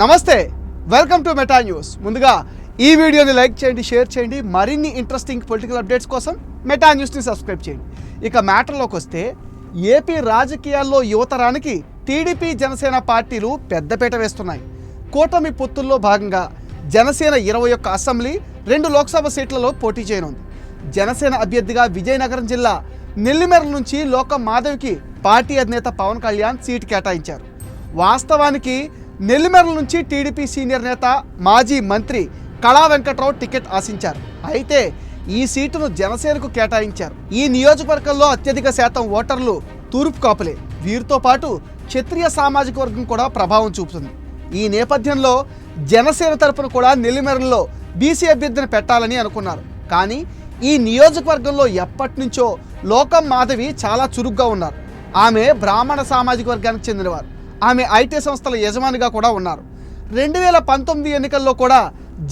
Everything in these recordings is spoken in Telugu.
నమస్తే వెల్కమ్ టు మెటా న్యూస్ ముందుగా ఈ వీడియోని లైక్ చేయండి షేర్ చేయండి. మరిన్ని ఇంట్రెస్టింగ్ పొలిటికల్ అప్డేట్స్ కోసం మెటా న్యూస్ని సబ్స్క్రైబ్ చేయండి. ఇక మ్యాటర్లోకి వస్తే ఏపీ రాజకీయాల్లో యువతరానికి టీడీపీ జనసేన పార్టీలు పెద్దపీట వేస్తున్నాయి. కూటమి పొత్తుల్లో భాగంగా జనసేన ఇరవై ఒక్క అసెంబ్లీ రెండు లోక్సభ సీట్లలో పోటీ చేయనుంది. జనసేన అభ్యర్థిగా విజయనగరం జిల్లా నెల్లిమెర నుంచి లోకం మాధవ్కి పార్టీ అధినేత పవన్ కళ్యాణ్ సీటు కేటాయించారు. వాస్తవానికి నెల్లిమెర నుంచి టీడీపీ సీనియర్ నేత మాజీ మంత్రి కళా వెంకట్రావు టికెట్ ఆశించారు. అయితే ఈ సీటును జనసేనకు కేటాయించారు. ఈ నియోజకవర్గంలో అత్యధిక శాతం ఓటర్లు తూర్పు కాపులే. వీరితో పాటు క్షత్రియ సామాజిక వర్గం కూడా ప్రభావం చూపుతుంది. ఈ నేపథ్యంలో జనసేన తరపున కూడా నెల్లిమెరలో బీసీ అభ్యర్థిని పెట్టాలని అనుకున్నారు. కానీ ఈ నియోజకవర్గంలో ఎప్పటి నుంచో లోకం మాధవి చాలా చురుగ్గా ఉన్నారు. ఆమె బ్రాహ్మణ సామాజిక వర్గానికి చెందినవారు. ఆమె ఐటీ సంస్థల యజమానిగా కూడా ఉన్నారు. రెండు వేల పంతొమ్మిది ఎన్నికల్లో కూడా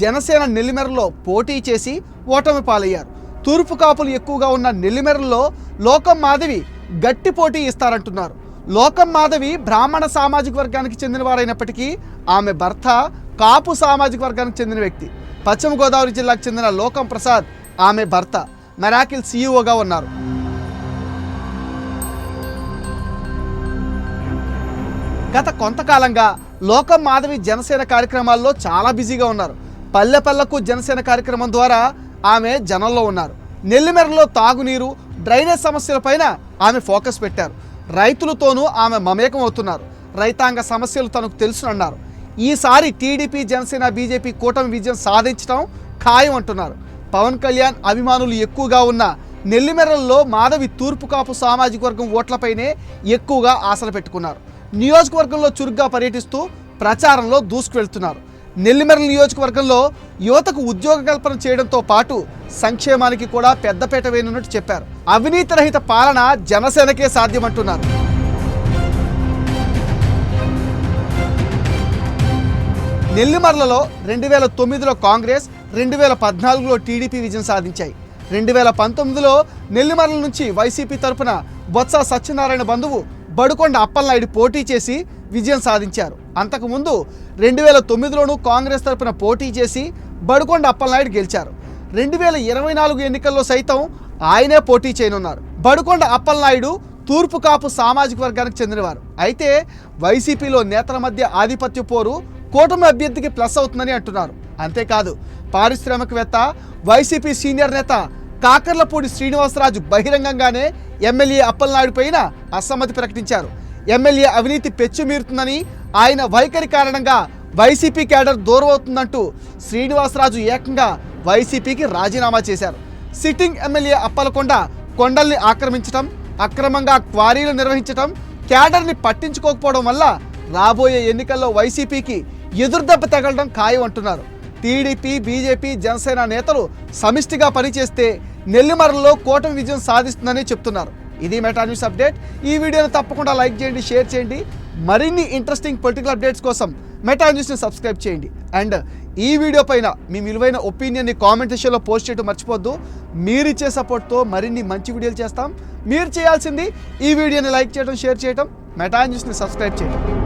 జనసేన నెల్లిమెరలో పోటీ చేసి ఓటమి పాలయ్యారు. తూర్పు కాపులు ఎక్కువగా ఉన్న నెల్లిమెరలో లోకం మాధవి గట్టి పోటీ ఇస్తారంటున్నారు. లోకం మాధవి బ్రాహ్మణ సామాజిక వర్గానికి చెందినవారైనప్పటికీ ఆమె భర్త కాపు సామాజిక వర్గానికి చెందిన వ్యక్తి. పశ్చిమ గోదావరి జిల్లాకు చెందిన లోకం ప్రసాద్ ఆమె భర్త. మెరాకిల్ సీఈఓగా ఉన్నారు. గత కొంతకాలంగా లోకం మాధవి జనసేన కార్యక్రమాల్లో చాలా బిజీగా ఉన్నారు. పల్లె పల్లెకు జనసేన కార్యక్రమం ద్వారా ఆమె జనంలో ఉన్నారు. నెల్లిమెరలో తాగునీరు డ్రైనేజ్ సమస్యలపైన ఆమె ఫోకస్ పెట్టారు. రైతులతోనూ ఆమె మమేకం అవుతున్నారు. రైతాంగ సమస్యలు తనకు తెలుసునన్నారు. ఈసారి టీడీపీ జనసేన బీజేపీ కూటమి విజయం సాధించడం ఖాయం అంటున్నారు. పవన్ కళ్యాణ్ అభిమానులు ఎక్కువగా ఉన్న నెల్లిమెరల్లో మాధవి తూర్పు కాపు సామాజిక వర్గం ఓట్లపైనే ఎక్కువగా ఆశలు పెట్టుకున్నారు. నియోజకవర్గంలో చురుగ్గా పర్యటిస్తూ ప్రచారంలో దూసుకువెళ్తున్నారు. నెల్లిమెరల నియోజకవర్గంలో యువతకు ఉద్యోగ కల్పన చేయడంతో పాటు సంక్షేమానికి కూడా పెద్దపేట వేయనున్నట్టు చెప్పారు. అవినీతి రహిత పాలన జనసేనకే సాధ్యమంటున్నారు. నెల్లిమర్లలో రెండు వేల తొమ్మిదిలో కాంగ్రెస్ రెండు వేల పద్నాలుగులో టీడీపీ విజయం సాధించాయి. రెండు వేల పంతొమ్మిదిలో నెల్లిమర్ల నుంచి వైసీపీ తరపున బొత్స సత్యనారాయణ బంధువు బడుకొండ అప్పలనాయుడు పోటీ చేసి విజయం సాధించారు. అంతకుముందు రెండు వేల తొమ్మిదిలోనూ కాంగ్రెస్ తరపున పోటీ చేసి బడుకొండ అప్పలనాయుడు గెలిచారు. రెండు వేల ఇరవై నాలుగు ఎన్నికల్లో సైతం ఆయనే పోటీ చేయనున్నారు. బడుకొండ అప్పలనాయుడు తూర్పు కాపు సామాజిక వర్గానికి చెందినవారు. అయితే వైసీపీలో నేతల మధ్య ఆధిపత్య పోరు కూటమి అభ్యర్థికి ప్లస్ అవుతుందని అంటున్నారు. అంతేకాదు పారిశ్రామికవేత్త వైసీపీ సీనియర్ నేత కాకర్లపూడి శ్రీనివాసరాజు బహిరంగంగానే ఎమ్మెల్యే అప్పలనాయుడు పైన అసమ్మతి ప్రకటించారు. ఎమ్మెల్యే అవినీతి పెచ్చుమీరుతుందని ఆయన వైఖరి కారణంగా వైసీపీ క్యాడర్ దూరమవుతుందంటూ శ్రీనివాసరాజు ఏకంగా వైసీపీకి రాజీనామా చేశారు. సిట్టింగ్ ఎమ్మెల్యే అప్పలకొండ కొండల్ని ఆక్రమించటం అక్రమంగా క్వారీలు నిర్వహించటం క్యాడర్ని పట్టించుకోకపోవడం వల్ల రాబోయే ఎన్నికల్లో వైసీపీకి ఎదురుదెబ్బ తగలడం ఖాయం అంటున్నారు టీడీపీ బీజేపీ జనసేన నేతలు సమిష్టిగా పనిచేస్తే నెల్లిమరలో కూటమి విజయం సాధిస్తుందని చెప్తున్నారు. ఇది మెటా న్యూస్ అప్డేట్. ఈ వీడియోని తప్పకుండా లైక్ చేయండి షేర్ చేయండి. మరిన్ని ఇంట్రెస్టింగ్ పొలిటికల్ అప్డేట్స్ కోసం మెటా న్యూస్ని సబ్స్క్రైబ్ చేయండి. అండ్ ఈ వీడియో పైన మీ విలువైన ఒపీనియన్ని కామెంట్ సెక్షన్లో పోస్ట్ చేయడం మర్చిపోద్దు. మీరు ఇచ్చే సపోర్ట్తో మరిన్ని మంచి వీడియోలు చేస్తాం. మీరు చేయాల్సింది ఈ వీడియోని లైక్ చేయడం షేర్ చేయడం మెటా న్యూస్ని సబ్స్క్రైబ్ చేయండి.